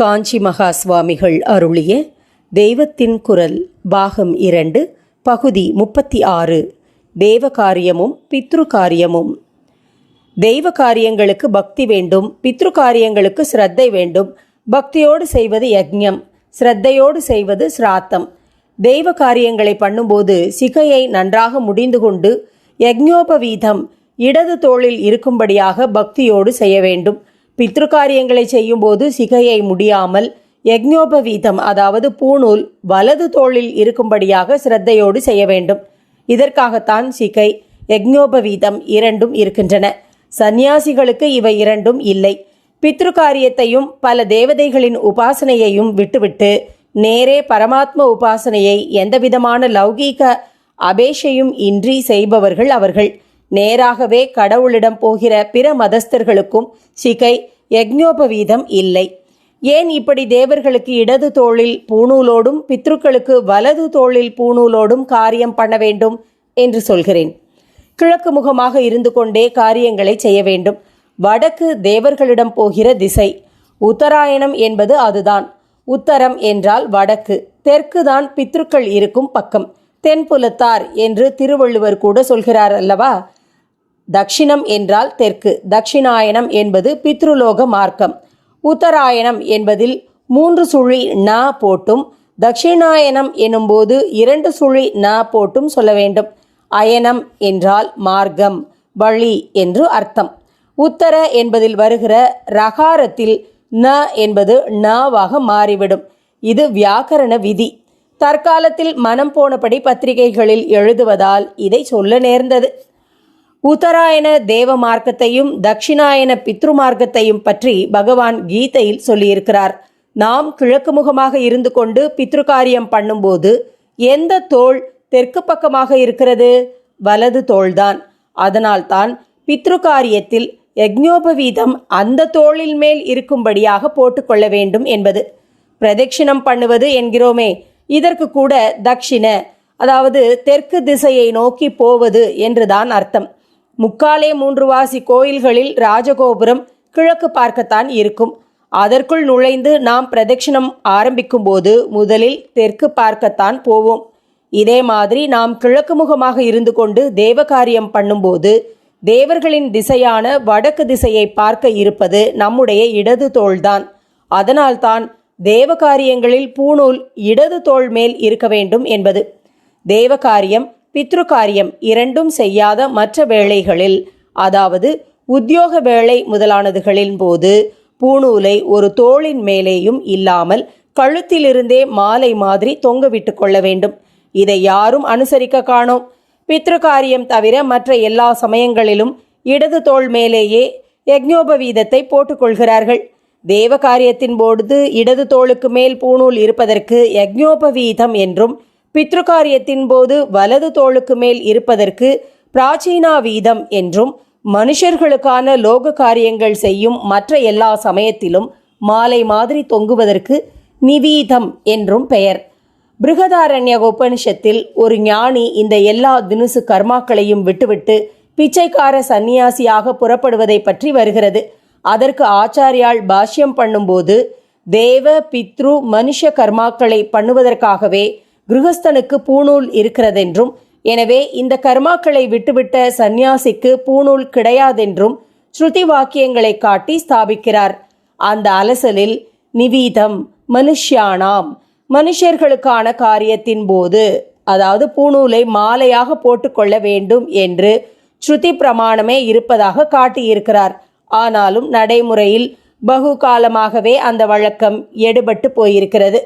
காஞ்சி மகா சுவாமிகள் அருளிய தெய்வத்தின் குரல் பாகம் இரண்டு பகுதி முப்பத்தி ஆறு. தேவ காரியமும் பித்ரு காரியமும் தெய்வ காரியங்களுக்கு பக்தி வேண்டும் பித்ரு காரியங்களுக்கு ஸ்ரத்தை வேண்டும். பக்தியோடு செய்வது யஜ்ஞம் ஸ்ரத்தையோடு செய்வது சிராத்தம். தெய்வ காரியங்களை பண்ணும்போது சிகையை நன்றாக முடிந்து கொண்டு யஜ்ஞோபவீதம் இடது தோளில் இருக்கும்படியாக பக்தியோடு செய்ய வேண்டும். பித்ரு காரியங்களை செய்யும்போது சிகையை முடியாமல் யக்ஞோபவீதம் அதாவது பூணூல் வலது தோளில் இருக்கும்படியாக சிரத்தையோடு செய்ய வேண்டும். இதற்காகத்தான் சிகை யக்ஞோபவீதம் இரண்டும் இருக்கின்றன. சந்நியாசிகளுக்கு இவை இரண்டும் இல்லை. பித்ரு காரியத்தையும் பல தேவதைகளின் உபாசனையையும் விட்டுவிட்டு நேரே பரமாத்ம உபாசனையை எந்தவிதமான லௌகீக அபேஷையும் இன்றி செய்பவர்கள் அவர்கள். நேராகவே கடவுளிடம் போகிற பிற மதஸ்தர்களுக்கும் சிகை யக்ஞோபவீதம் இல்லை. ஏன் இப்படி தேவர்களுக்கு இடது தோளில் பூணூலோடும் பித்ருக்களுக்கு வலது தோளில் பூணூலோடும் காரியம் பண்ண வேண்டும் என்று சொல்கிறேன். கிழக்கு முகமாக இருந்து கொண்டே காரியங்களை செய்ய வேண்டும். வடக்கு தேவர்களிடம் போகிற திசை. உத்தராயணம் என்பது அதுதான். உத்தரம் என்றால் வடக்கு. தெற்கு தான் பித்ருக்கள் இருக்கும் பக்கம். தென்புலத்தார் என்று திருவள்ளுவர் கூட சொல்கிறார் அல்லவா? தக்ஷிணம் என்றால் தெற்கு தக்ஷிணாயனம் என்பது பித்ருலோக மார்க்கம். உத்தராயணம் என்பதில் மூன்று சுழி நா போட்டும் தக்ஷிணாயனம் எனும்போது இரண்டு சுழி நா போட்டும் சொல்ல வேண்டும். அயனம் என்றால் மார்க்கம் வழி என்று அர்த்தம். உத்தர என்பதில் வருகிற ரகாரத்தில் ந என்பது நாவாக மாறிவிடும். இது வியாக்கரண விதி. தற்காலத்தில் மனம் போனபடி பத்திரிகைகளில் எழுதுவதால் இதை சொல்ல நேர்ந்தது. உத்தராயண தேவ மார்க்கத்தையும் தட்சிணாயன பித்ரு மார்க்கத்தையும் பற்றி பகவான் கீதையில் சொல்லியிருக்கிறார். நாம் கிழக்கு முகமாக இருந்து கொண்டு பித்ரு காரியம் பண்ணும்போது எந்த தோல் தெற்கு பக்கமாக இருக்கிறது? வலது தோள்தான். அதனால்தான் பித்ரு காரியத்தில் யக்ஞோபவீதம் அந்த தோளில் மேல் இருக்கும்படியாக போட்டுக்கொள்ள வேண்டும் என்பது. பிரதட்சிணம் பண்ணுவது என்கிறோமே இதற்கு கூட தக்ஷிண அதாவது தெற்கு திசையை நோக்கி போவது என்றுதான் அர்த்தம். முக்காலே மூன்று வாசி கோயில்களில் ராஜகோபுரம் கிழக்கு பார்க்கத்தான் இருக்கும். அதற்குள் நுழைந்து நாம் பிரதட்சிணம் ஆரம்பிக்கும்போது முதலில் தெற்கு பார்க்கத்தான் போவோம். இதே மாதிரி நாம் கிழக்கு முகமாக இருந்து கொண்டு தேவகாரியம் பண்ணும்போது தேவர்களின் திசையான வடக்கு திசையை பார்க்க இருப்பது நம்முடைய இடது தோள்தான். அதனால்தான் தேவகாரியங்களில் பூணூல் இடது தோள் மேல் இருக்க வேண்டும் என்பது. தேவகாரியம் பித்ருகாரியம் பித்ரு காரியம் இரண்டும் செய்யாத மற்ற வேளைகளில் அதாவது உத்தியோக வேலை முதலானதுகளின் போது பூணூலை ஒரு தோளின் மேலேயும் இல்லாமல் கழுத்திலிருந்தே மாலை மாதிரி தொங்க விட்டு கொள்ள வேண்டும். இதை யாரும் அனுசரிக்க காணோம். பித்ரு காரியம் தவிர மற்ற எல்லா சமயங்களிலும் இடது தோள் மேலேயே யக்ஞோபவீதத்தை போட்டுக்கொள்கிறார்கள் தேவ காரியத்தின் போது இடது தோளுக்கு மேல் பூணூல் இருப்பதற்கு யக்ஞோபவீதம் என்றும் பித்ரு காரியத்தின் போது வலது தோளுக்கு மேல் இருப்பதற்கு பிராச்சீனா வீதம் என்றும் மனுஷர்களுக்கான லோக காரியங்கள் செய்யும் மற்ற எல்லா சமயத்திலும் மாலை மாதிரி தொங்குவதற்கு நிவீதம் என்றும் பெயர். பிருகதாரண்ய உபனிஷத்தில் ஒரு ஞானி இந்த எல்லா தினுசு கர்மாக்களையும் விட்டுவிட்டு பிச்சைக்கார சந்நியாசியாக புறப்படுவதை பற்றி வருகிறது. அதற்கு ஆச்சாரியால் பாஷ்யம் பண்ணும்போது தேவ பித்ரு மனுஷ கர்மாக்களை பண்ணுவதற்காகவே கிருகஸ்தனுக்கு பூணூல் இருக்கிறதென்றும் எனவே இந்த கர்மாக்களை விட்டுவிட்ட சந்நியாசிக்கு பூணூல் கிடையாதென்றும் ஸ்ருதி வாக்கியங்களை காட்டி ஸ்தாபிக்கிறார். அந்த அலசலில் நிவீதம் மனுஷ்யானாம் மனுஷர்களுக்கான காரியத்தின் போது அதாவது பூணூலை மாலையாக போட்டுக்கொள்ள வேண்டும் என்று ஸ்ருதி பிரமாணமே இருப்பதாக காட்டியிருக்கிறார். ஆனாலும் நடைமுறையில் பகு காலமாகவே அந்த வழக்கம் எடுபட்டு போயிருக்கிறது.